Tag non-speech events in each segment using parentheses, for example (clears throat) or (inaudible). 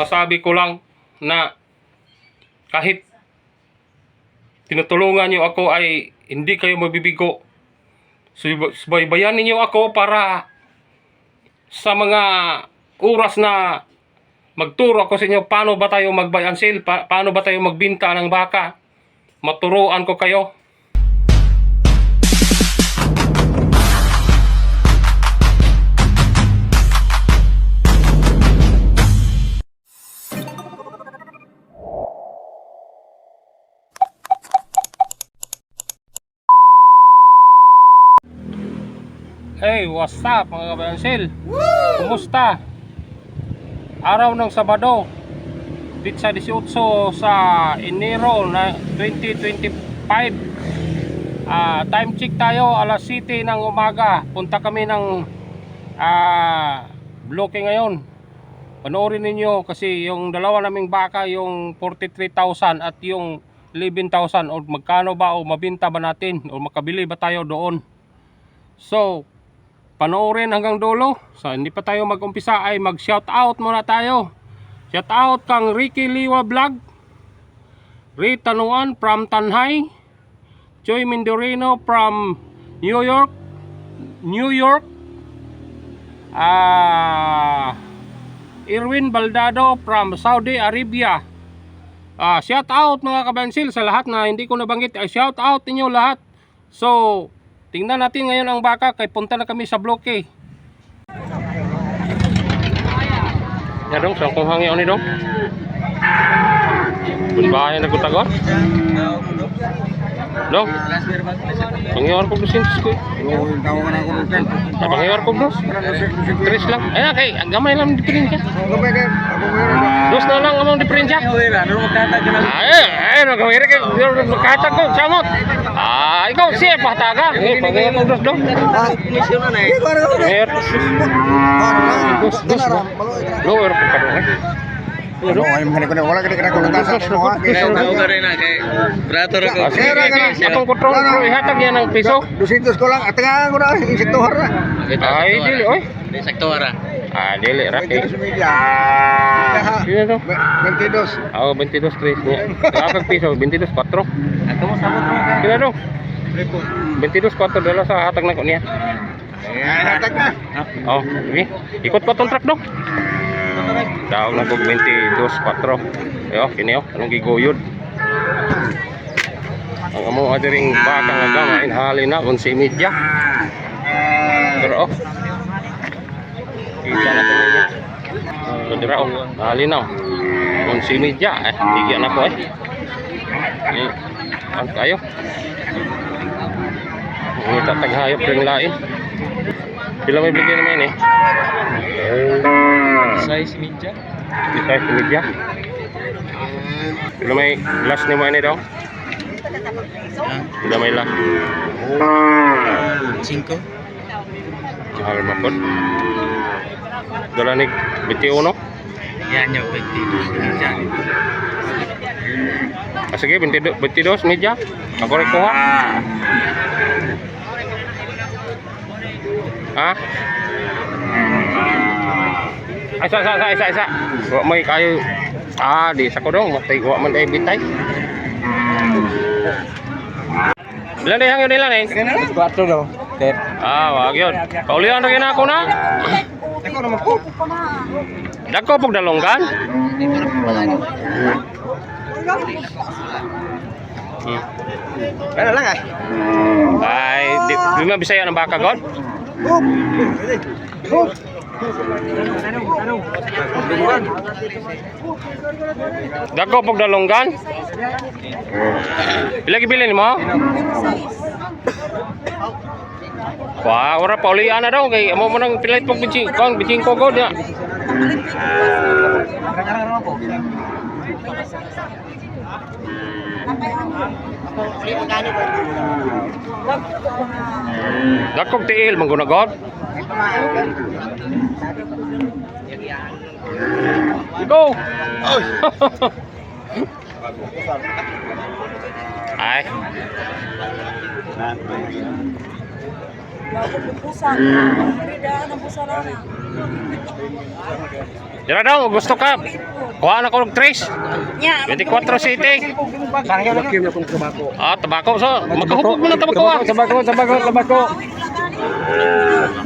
masabi ko lang na kahit tinutulungan niyo ako ay hindi kayo mabibigo. Sub- Subaybayan ninyo ako para sa mga oras na magturo ako sa inyo paano ba tayo mag-buy and sell, pa- paano ba tayo magbinta ng baka. Maturuan ko kayo. What's up mga kabayansil? Kumusta? Araw ng Sabado, Pizza 18 sa Enero na 2025. Ah, time check tayo, alas 7 ng umaga. Punta kami ng ah, bloke ngayon. Panoorin ninyo kasi yung dalawa naming baka, yung 43,000 at yung 11,000 o magkano ba o mabinta ba natin o makabili ba tayo doon. So, panoorin hanggang dulo. So, hindi pa tayo mag-umpisa ay mag-shout out muna tayo. Shout out kang Ricky Liwa Vlog. Ray Tanuan from Tanhay. Joy Mindorino from New York. New York. Ah... Irwin Baldado from Saudi Arabia. Ah, shout out mga kabansil sa lahat na hindi ko nabanggit. Ah, shout out inyo lahat. So, tingnan natin ngayon ang baka kay punta na kami sa bloke. Ya dong, saan kong hangin ni dong? Bunbahay na kutagon? Dong, pangiwar ko inches ko. Rin. Ah, pangiwar ko dos. Tres lang. Ay, kay, ang gamay lang. Ako meron ba? Dos na lang among. Ano magkatag ka Ay, ay, nagawira kay katag ko, samot. Ah, ikaw siya pahtaga. Eh, pangiwar ko dos dong. Ah, misyon na eh. Ikaw na ako. Pangiwar ko dos. Dos, dos, dos. Maluoy ka. Lower ko ka dong. eh. Ano, ay mga ko na wala ka na ko nagkasa mo ha. Kaya Ako ka rin na kay Brator ako. Ah, sige, Sige, sige. sige. Atong kontrol bro, ihatag yan ng piso. 200 ko lang. At nga ko na insektuhar na. Ay, dili, oy. Di sakto ara. Ah, dili. 22 media. Sino to? 22. Ako, 22, 3 niya. Kapag piso, 22, 4. Ako mo sabot mo kay. Sino to? 22, 4 dala sa hatag na ko niya. Hatag na. Oh, sige. Ikot pa tong truck dong. Daog na ko 22, 4. Ayo, kini oh, anong giguyod. Ang amo adiring baka nga gamain hali na 11 media. Pero oh. Dira oh, hali na. 11 media eh, bigyan ako eh. Eh, ang kayo. Ang tataghayop ring lain. Pila may bigyan naman eh. Size media. Sa media. Pila may glass ni mo ini daw? Pila may lang. 5. Mahal mo po. Dala ni 21. Yan yung 20. Yan. Ah, sige, 22, 22 media. Ako rin kuha. Ha? Ay, sa, sa, sa, isa, isa. Wa may kayo. Ah, di sa ko dong. Matay, wa man day bitay. Bilang day hangyo nila ning? Kuatro daw. Tet. Ah, wag yun. Paulihan rin ako na. Ako naman po. Dako pog dalonggan. Hmm. Ano lang ay. Ay, di, di mo bisaya ng baka god? Dako pog dalonggan. Pila gibilin mo? Wah, ora paulihan na daw kay amo mo nang pilit pog bijing, kon bijing ko god ya. Dakog tiil manggunagod. Go. (laughs) Ay. Lang. Dira daw, gusto ka. Kuha na ko ng tres. Nya. 24 city. Bangyo na kim na kung tabako. Ah, tabako so. Magkahupog mo ng tabako ah. Tabako, tabako, tabako.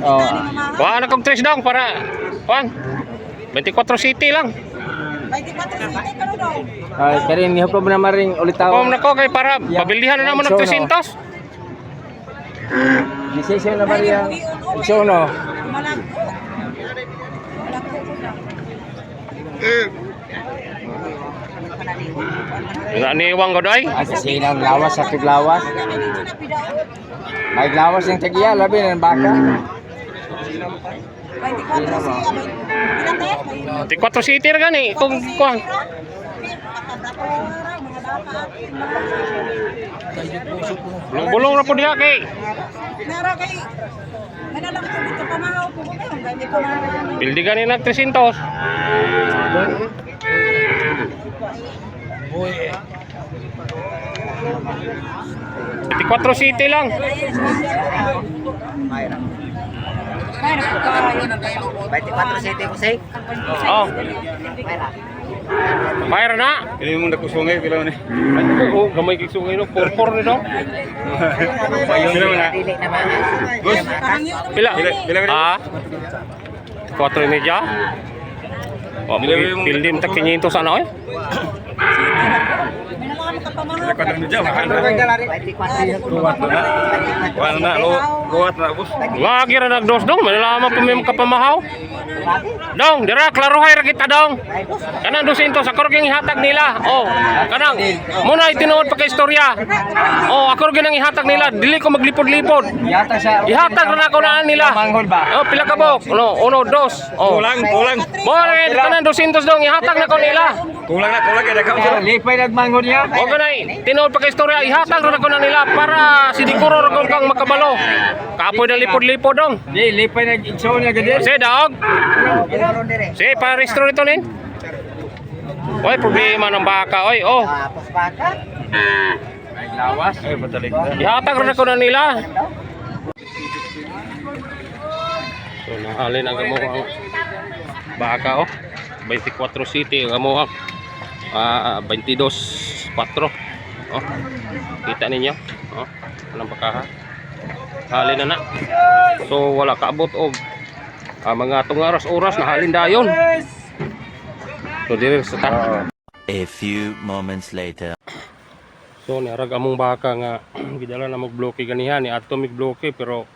Oh. Kuha na kong tres dong para kuan. 24 city lang. 24 city ka no daw. Ay, kaya ni hapon na maring ulit tao. Kuha na ko kay para pabilihan na naman ng 300. Session na maring show no. Malagko. Malagko ko na. Naniwang ko doy. Ay, sa sinang lawas sa lawas. May lawas yung tagiya, labi ng baka. 24 city. 24 city ra gani kung kuan. Bulong-bulong ra po diha kay Nara kay Manalang ko dito pamahaw ko ko kayo, hindi ko ma bildigan ni nag 300. Boy. 24 city lang. Mayroon ko kayo. 24 city ko say. Oh. Mayroon na. Ini mo nakusungay pila ni. Oo, gamay kay sungay no. Purpur ni no. Sino na? Bus. Pila? Pila- pila Ah. 4 media. Oh, pildim ta 500 sana oy. Manalang ka pamahaw. Lakad na diyan. 24 Kuwat na. Na, bus. Wagi ra nagdos dong, malalaman pa may kapamahaw. Dong, dira klaruhay ra kita dong. Kanang 200 ako ring ihatag nila. Oh, kanang muna itinuod pa kay istorya. Oh, ako rin ang ihatag nila. Dili ko maglipod-lipod. Sa Ihatag na ako na nila. Oh, pila ka bok? Uno, uno, dos. Oh. Kulang, kulang. More, kanang 200 dong ihatag na ko nila. Kulang na, kulang kaya dagang sila. Lipay nagmanghol niya. O ganay, tinuod pa kay istorya, ihatag na ko na nila para siniguro ra ko kang makabalo. Kapoy na lipod-lipod dong. Di, lipay nag-show niya gadi. Kasi dog. Sige, para restore ito nin. Oy, problema ng baka. Oy, oh. Tapos baka. Lawas. Ay, batalik na. Ihatag rin ako na nila. So, nahalin ang gamuhang baka, oh. 24 city ang gamuhang. Ah, 22 4. Oh. Kita ninyo. Oh. Anong baka Halin na na. So, wala kaabot og ah, mga tungaras oras na halin dayon. So, diri sa ta. A few moments later. So niarag among baka nga (clears throat) gidala na mag-bloke ganihan ni ato mig bloke pero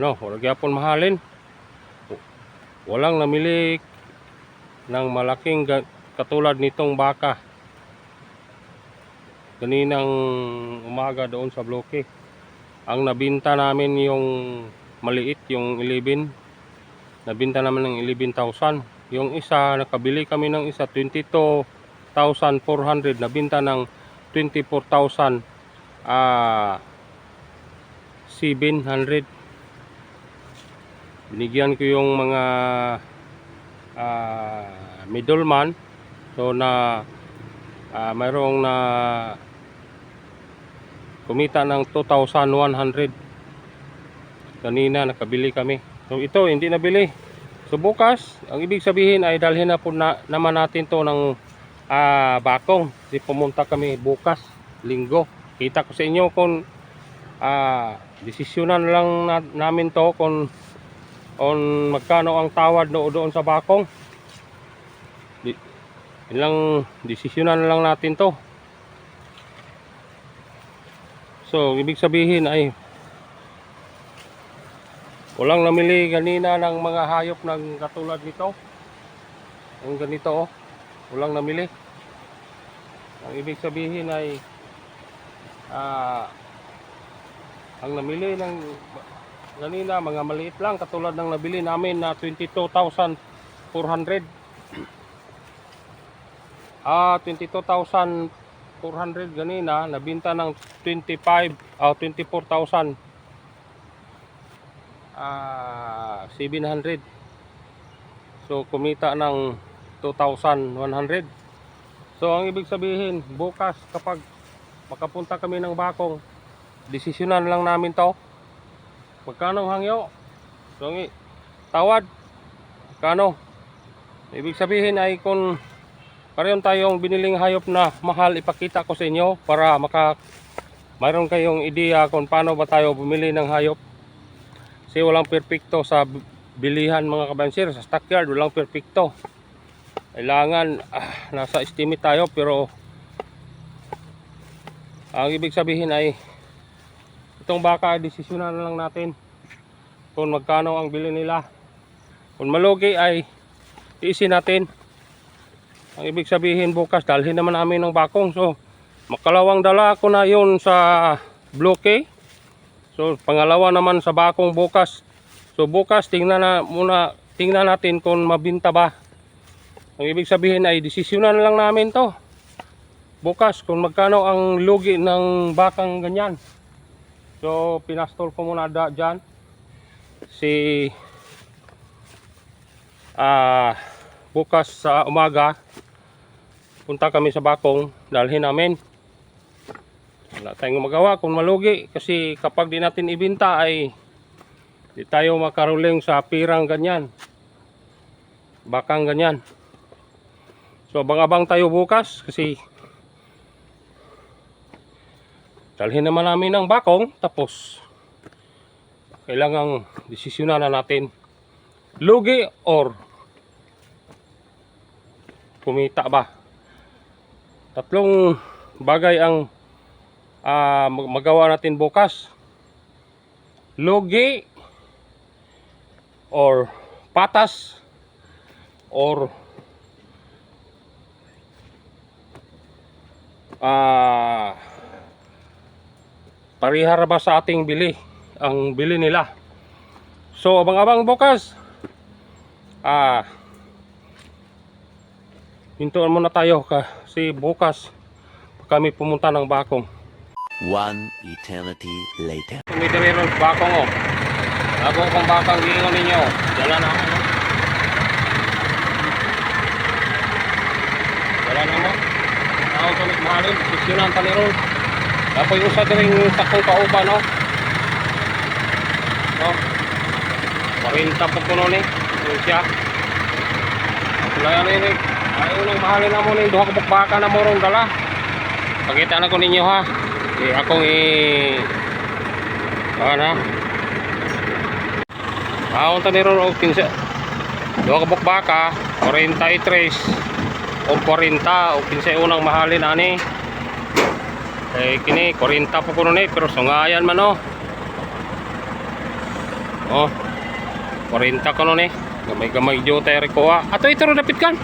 no, wala gyapon mahalin. Walang namili ng malaking katulad nitong baka. Kaninang umaga doon sa bloke. Ang nabinta namin yung maliit, yung 11. Nabinta namin ng 11,000. Yung isa, nakabili kami ng isa 22,400. Nabinta ng 24,000 ah 700 binigyan ko yung mga ah, middleman so na ah, mayroong na kumita ng 2,100 kanina nakabili kami. So ito hindi nabili. So bukas ang ibig sabihin ay dalhin na po na, naman natin to ng ah, bakong. Di pumunta kami bukas linggo. Kita ko sa inyo kung ah, desisyonan lang na, namin to kung on magkano ang tawad no doon sa bakong ilang desisyonan lang natin to. So ibig sabihin ay walang namili kanina ng mga hayop ng katulad nito. Ang ganito oh. Walang namili. Ang ibig sabihin ay ah ang namili ng kanina mga maliit lang katulad ng nabili namin na 22,400 ah 22,400 ganina nabinta ng 25 ah 24,000 ah 700 so kumita ng 2,100 So ang ibig sabihin, bukas kapag makapunta kami ng bakong, desisyonan lang namin to. Magkano ang hangyo? So tawad, kano? Ibig sabihin ay kung Pareho tayong biniling hayop na mahal ipakita ko sa inyo para maka mayroon kayong ideya kung paano ba tayo bumili ng hayop. Kasi walang perpekto sa bilihan mga kabansir. Sa stockyard walang perpekto. Kailangan ah, nasa estimate tayo pero ang ibig sabihin ay itong baka desisyonan na lang natin kung magkano ang bili nila. Kung malugi ay tiisin natin. Ang ibig sabihin bukas dalhin naman namin ng bakong. So makalawang dala ko na yun sa bloke. So pangalawa naman sa bakong bukas. So bukas tingnan na muna tingnan natin kung mabinta ba. Ang ibig sabihin ay desisyonan lang namin to. Bukas kung magkano ang lugi ng bakang ganyan. So pinastol ko muna da, dyan. Si ah bukas sa umaga punta kami sa bakong dalhin namin. Wala tayong magawa kung malugi kasi kapag di natin ibinta ay di tayo makaruling sa pirang ganyan bakang ganyan. So abang-abang tayo bukas kasi dalhin naman namin ng bakong tapos kailangang desisyonan na natin lugi or kumita ba tatlong bagay ang mag- magawa natin bukas. Lugi or patas or ah parihar ba sa ating bili ang bili nila. So abang-abang bukas ah hintuan muna tayo kasi bukas kami pumunta ng bakong One eternity later. Tumitiriron sa bakong oh. Bago kong bakang giingon ninyo. Dala na ako. Dala na mo. Ako sa mahalin. Sisyonan pa ni Ron. Tapos yung sakong kaupa no. No. Parinta po ko nun eh. Yung siya. Na yun eh. Ayaw nang mahalin na mo ni Duha ka baka na mo ron dala. Pakita na ko ninyo ha. Eh, akong i... Ano? Aon ta ni ron og kinsa. Duha ka baka, 43 o 40 o kinsa unang mahalin ani. Eh kini 40 po kuno ni pero sungayan man oh. Oh. 40 kuno ni. Gamay-gamay jo tayo ko. Ato ito ro dapit kan.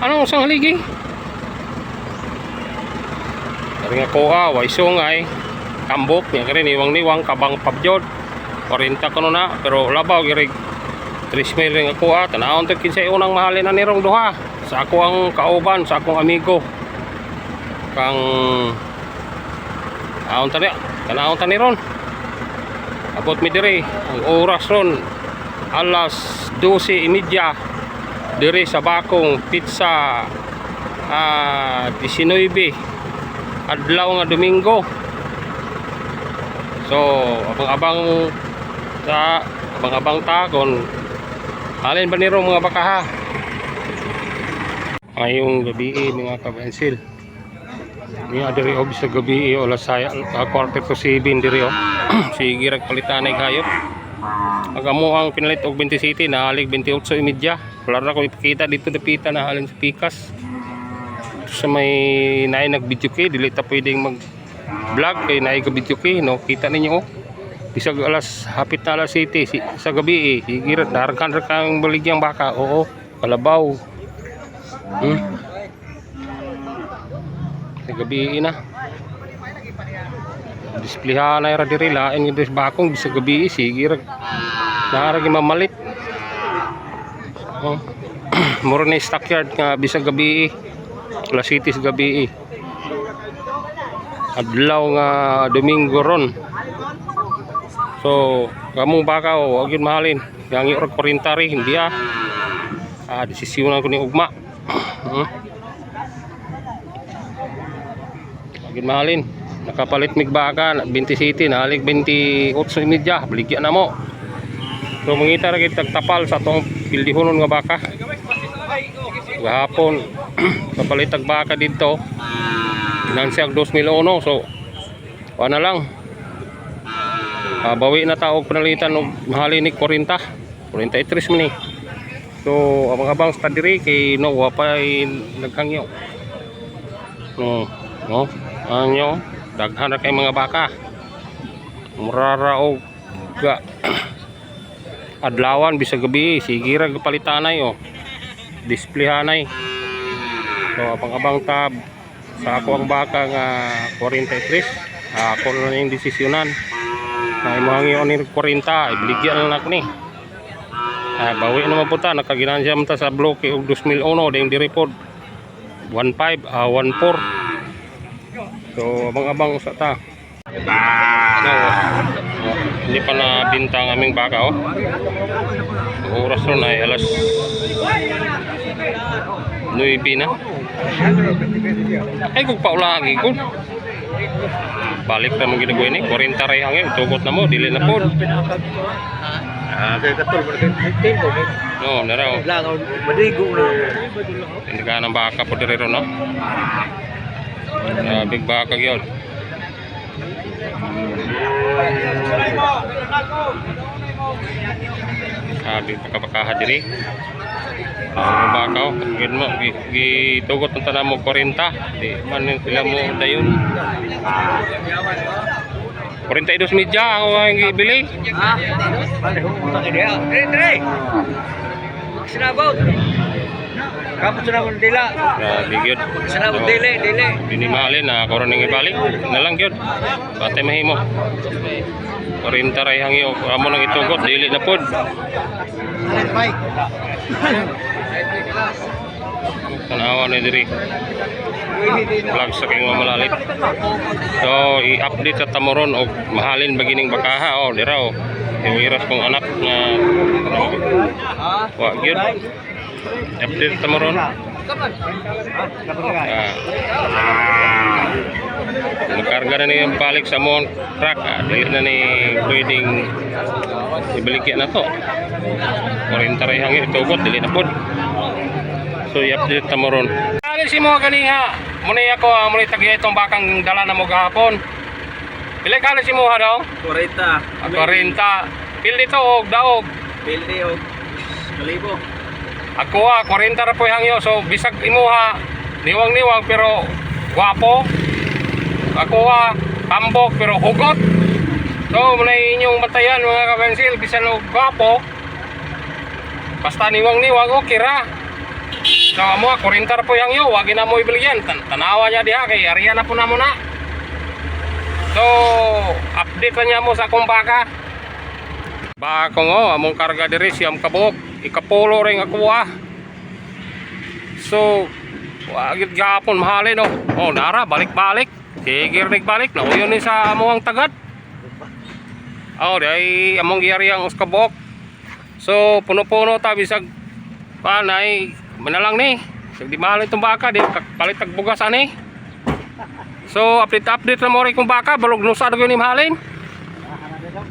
Anong usang haligi? Dari nga kuha, way sungay, kambok, niya ka rin, iwang-niwang, kabang pabyod. 40 ka na, pero labaw, girig. 3 mil rin nga kuha, tanahon to kinsay unang mahalin na nirong duha. Sa ako ang kauban, sa akong amigo. Kang, tanahon ta niya, tanahon ta ni ron. Abot mi diri, ang oras ron, alas 12.30 diri sa bakong pizza ah 19 adlaw nga Domingo. So, abang-abang sa abang-abang tagon. Halin ba niro mga baka ha? Ngayong gabi mga kabensil. Nga diri og sa gabi o lasaya uh, quarter to 7 diri oh. (clears throat) Sige rag palitanay hayop. Ang amo ang pinalit og 20 city nahalig 28.30. Wala na ko ipakita dito dapita na halin sa pikas. Sa may naay nag video kay dili ta pwedeng mag vlog kay naay ka video kay no? Kita ninyo oh. Bisag alas hapit na alas 7 si, sa gabi eh. Sige ra darkan ra kang baligyang baka oo. Kalabaw. Hmm? Sa gabi eh, na displayhan na ra diri lain nga bakong bisag gabi eh, sige ra naragi mamalit oh. Muro ni stockyard nga bisag gabi eh. Alas 7 sa gabi eh. adlaw nga Domingo ron. So kamong baka o wag yun mahalin. Yang 40 rin hindi ah. Ah desisyonan ko ni ugma. (clears throat) Hmm? wag yun mahalin nakapalit mig baka 20 city nahalig 28 media baligya na mo. So mangita ra gid tagtapal sa tong pildihonon nga baka. Gahapon (clears throat) kapalitag baka dito finansiyag 2001 so wala lang. Ah, bawi na taog panalitan og mahalin ni 40 43 man ni so abang-abang sa diri kay no wa pa naghangyo no? No anyo daghan na kay mga baka. Murara og ga. (clears throat) Adlawan bisa gabi. Sige ra palitanay oh. Displayhanay so abang-abang tab sa ako ang baka nga 43 ah, ako na yung desisyonan. Na o ni 40 ibligyan lang ako ni. Ah, bawi naman po ta nakaginansya ta sa bloke og 2001 ding direpod 15 ah 14 so abang-abang sa ta. So, oh, hindi pa na aming baka oh. Ang oras ron ay alas 9 na. Ay kung paulagi ko. Balik na mong ginagawa ni 40 ray hangin tugot na mo dili na po. Ah, no naraw. Lang, madigo na. hindi ka ng baka po diri ron no Ah, big baka yun. Sabi pakabakaha diri ang baka oh. Gid mo gi- gitugot ng tanan mo 40 di man yun sila mo dayon. 42 media ako ang gibili Ha? Ano yung utang ini? Sinabot! Kapag sinabot dila. grabe gyud Sinabot dili, dili. Dinimalin na ako rin ibalik. Na lang yun. Pati mahimo. 40 ray hangyo amo nang itugot dili na pod tanawa na diri. Vlog sa king mamalalit. So i-update sa tamoron og mahalin bagining bakaha oh dira oh. Iwiras kong anak nga wa gyud update sa tamoron Ah. Magkarga na yung balik sa mount truck. Ah, na ni pwedeng ibalikya na to. 40 ray hangin itugot dili na pod. So i-update ta mo ron. Alis mo ganiha. Muna ako ah, muna tagya itong bakang dala na mo gahapon. Pila ka alis mo ha daw? 40. 40. Pil dito og daog. Pildi o. Kalibo. Ah, 40 ra po hangyo. So bisag imuha niwang-niwang pero gwapo. Ako ah, tambok pero hugot. So muna inyong batayan mga kabensil bisan og gwapo. Basta niwang-niwang okay ra. So amo ah, 40 ra po hangyo, wag na mo ibilyan. Tan tanawa niya diha kay ariya na po na muna. So update na niya mo sa akong baka. Ko ngo, among karga diri siyam kabuk, ikapulo ring ako ah. So, wagit gapon mahalin no. Oh, nara balik-balik. Sige rig balik na ni sa among tagad. Oh, dai among giyari ang uskabok. So, puno-puno ta bisag panay manalang ni. Di mahal itong baka di palit tag bugas ani. So, update-update na mo rin kung baka balog nusa daw ni mahalin.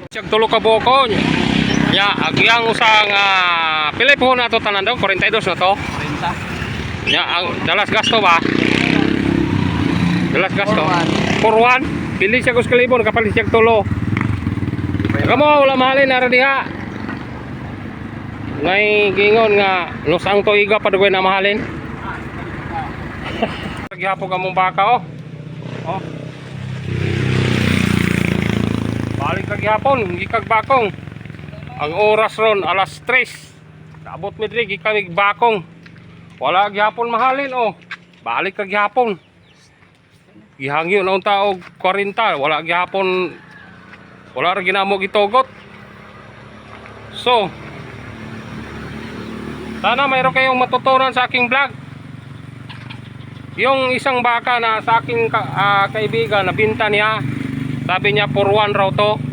Siya tulo ka buko niya. Ya, agyang usang uh, pili po na to tanan daw 42 na to. 40. Ya, ang dalas gasto ba? Dalas gasto. For one. Pili siya kus kalibon kapalit siya tulo. Kamo wala mahalin na diha. Ngay gingon nga lusang to iga pa na mahalin. (laughs) Gihapon ka mong baka oh. Oh. Balik ka gihapon, gikag bakong. Ang oras ron alas 3. Kaabot mi diri gikamig bakong. Wala gihapon mahalin oh. Balik ka gihapon. Gihangyo na unta og 40, wala gihapon wala ra ginamo gitugot. So, sana mayroon kayong matutunan sa aking vlog. Yung isang baka na sa aking ka, ah, kaibigan na binta niya, sabi niya for one raw to.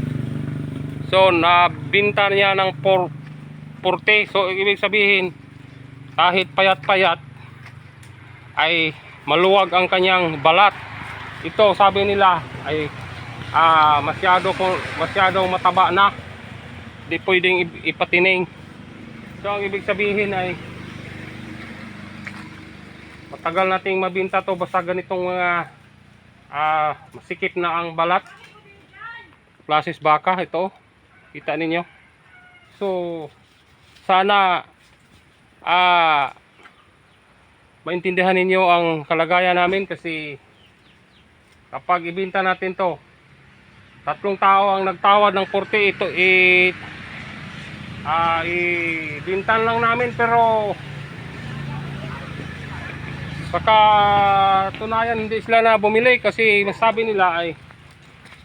So, nabinta niya ng 4 40. So, ibig sabihin, kahit payat-payat, ay maluwag ang kanyang balat. Ito, sabi nila, ay ah, masyado, masyadong mataba na. Di pwedeng ip- ipatining. So, ang ibig sabihin ay matagal nating mabinta to basta ganitong mga ah, masikip na ang balat. Plasis baka ito. Kita ninyo. So sana ah maintindihan ninyo ang kalagayan namin kasi kapag ibinta natin to tatlong tao ang nagtawad ng 40 ito i ah ibintan lang namin pero Saka tunayan hindi sila na bumili kasi masabi nila ay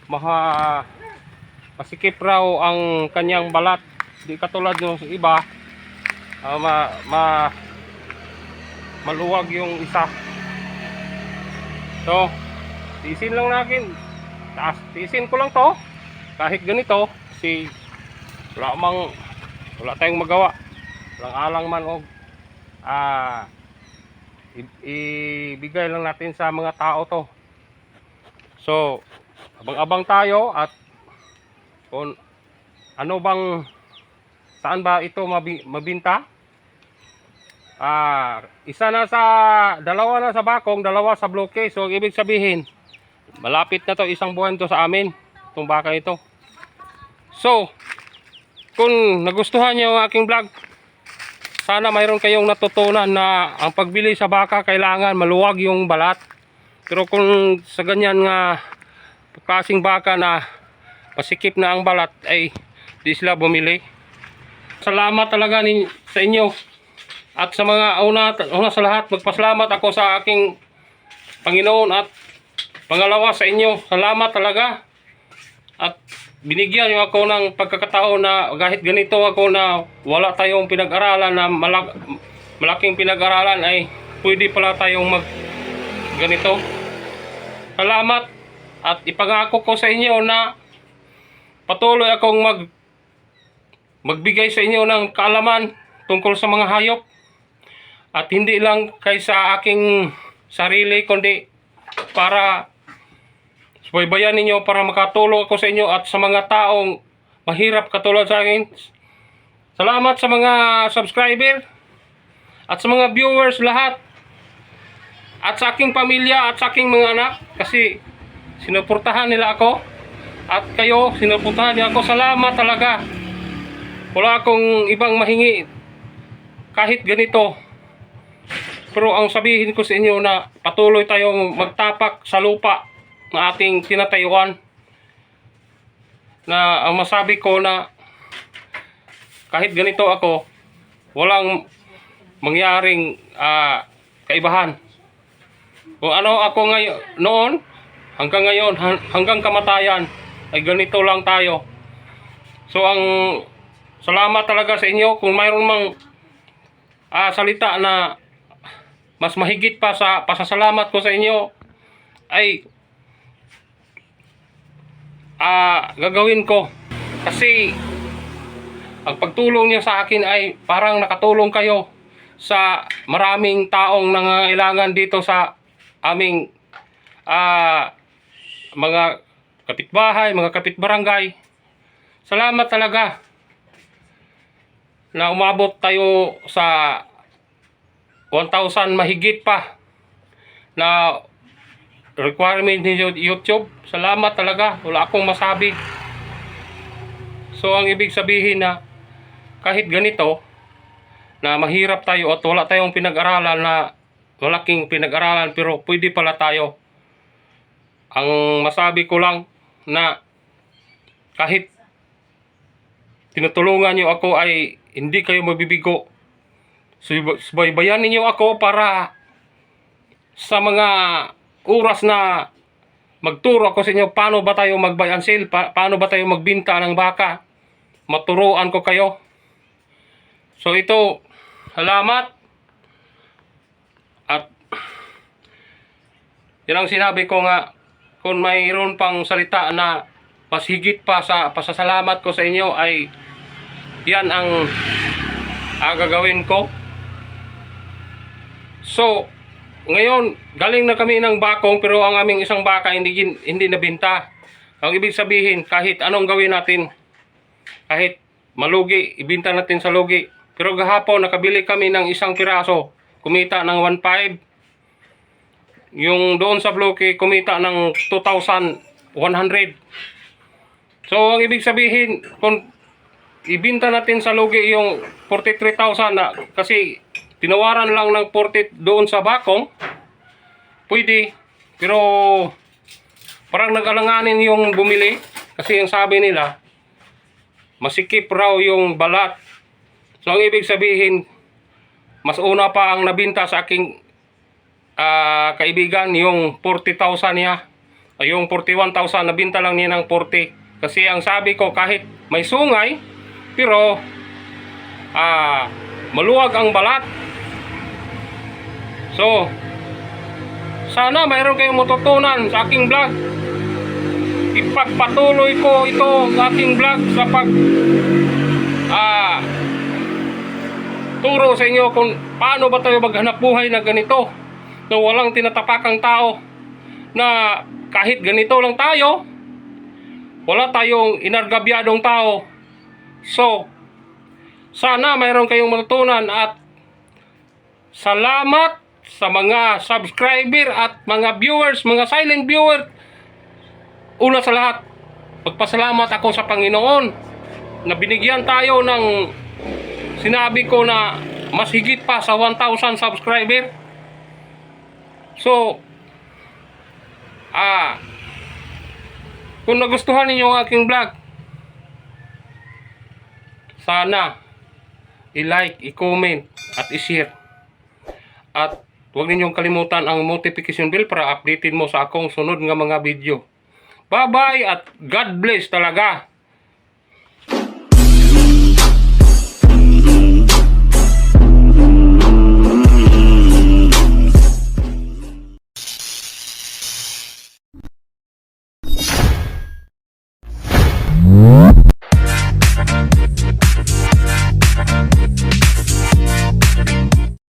maha masikip raw ang kanyang balat. Di katulad ng iba ah, ma, ma maluwag yung isa. So, tisin lang natin. Taas, tisin ko lang to. Kahit ganito, si wala mang wala tayong magawa. Walang alang man og ah ibigay lang natin sa mga tao to. So, abang-abang tayo at kung ano bang saan ba ito mabi- mabinta? Ah, isa na sa dalawa na sa bakong, dalawa sa bloke. So, ibig sabihin, malapit na to isang buwan to sa amin, itong baka ito. So, kung nagustuhan niyo ang aking vlog, sana mayroon kayong natutunan na ang pagbili sa baka kailangan maluwag yung balat. Pero kung sa ganyan nga klaseng baka na pasikip na ang balat ay di sila bumili. Salamat talaga ni, sa inyo. At sa mga una, una sa lahat, magpasalamat ako sa aking Panginoon at pangalawa sa inyo. Salamat talaga. At binigyan niyo ako ng pagkakataon na kahit ganito ako na wala tayong pinag-aralan na malak- malaking pinag-aralan ay pwede pala tayong mag ganito. Salamat at ipangako ko sa inyo na patuloy akong mag magbigay sa inyo ng kaalaman tungkol sa mga hayop. At hindi lang kay sa aking sarili kundi para subaybayan ninyo para makatulong ako sa inyo at sa mga taong mahirap katulad sa akin. Salamat sa mga subscriber at sa mga viewers lahat. At sa aking pamilya at sa aking mga anak kasi sinuportahan nila ako at kayo sinuportahan niyo ako. Salamat talaga. Wala akong ibang mahingi kahit ganito. Pero ang sabihin ko sa inyo na patuloy tayong magtapak sa lupa na ating tinatayuan. Na ang masabi ko na kahit ganito ako, walang mangyaring ah, kaibahan. Kung ano ako ngayon noon, hanggang ngayon, han- hanggang kamatayan, ay ganito lang tayo. So ang salamat talaga sa inyo kung mayroon mang ah, salita na mas mahigit pa sa pasasalamat ko sa inyo ay ah, gagawin ko kasi ang pagtulong niyo sa akin ay parang nakatulong kayo sa maraming taong nangangailangan dito sa aming ah, mga kapitbahay, mga kapitbarangay. Salamat talaga na umabot tayo sa 1,000 mahigit pa na requirement ni YouTube. Salamat talaga. Wala akong masabi. So, ang ibig sabihin na kahit ganito, na mahirap tayo at wala tayong pinag-aralan na malaking pinag-aralan pero pwede pala tayo. Ang masabi ko lang na kahit tinutulungan niyo ako ay hindi kayo mabibigo. Sub- Subaybayan ninyo ako para sa mga oras na magturo ako sa inyo paano ba tayo mag-buy and sell, pa- paano ba tayo magbinta ng baka. Maturuan ko kayo. So ito, salamat. At yan ang sinabi ko nga, kung mayroon pang salita na mas higit pa sa pasasalamat ko sa inyo ay yan ang ah, gagawin ko. So, ngayon, galing na kami ng bakong pero ang aming isang baka hindi, hindi nabinta. Ang ibig sabihin, kahit anong gawin natin, kahit malugi, ibinta natin sa lugi. Pero gahapon, nakabili kami ng isang piraso, kumita ng 1.5. yung doon sa Bloke kumita ng 2,100. So, ang ibig sabihin, kung ibinta natin sa lugi yung 43,000 na kasi tinawaran lang ng 40 doon sa Bakong, pwede. Pero parang nag-alanganin yung bumili kasi ang sabi nila, masikip raw yung balat. So, ang ibig sabihin, mas una pa ang nabinta sa aking ah, kaibigan, yung 40,000 niya. Ay, yung 41,000, nabinta lang niya ng 40. Kasi ang sabi ko, kahit may sungay, pero ah, maluwag ang balat. So, sana mayroon kayong matutunan sa aking vlog. Ipagpatuloy ko ito sa aking vlog sa pag ah, turo sa inyo kung paano ba tayo maghanap buhay na ganito na walang tinatapakang tao na kahit ganito lang tayo wala tayong inargabyadong tao so sana mayroon kayong matutunan at salamat sa mga subscriber at mga viewers, mga silent viewer una sa lahat magpasalamat ako sa Panginoon na binigyan tayo ng sinabi ko na mas higit pa sa 1,000 subscriber. So, ah, kung nagustuhan ninyo ang aking vlog, sana i-like, i-comment, at i-share. At huwag ninyong kalimutan ang notification bell para updated mo sa akong sunod nga mga video. Bye-bye at God bless talaga.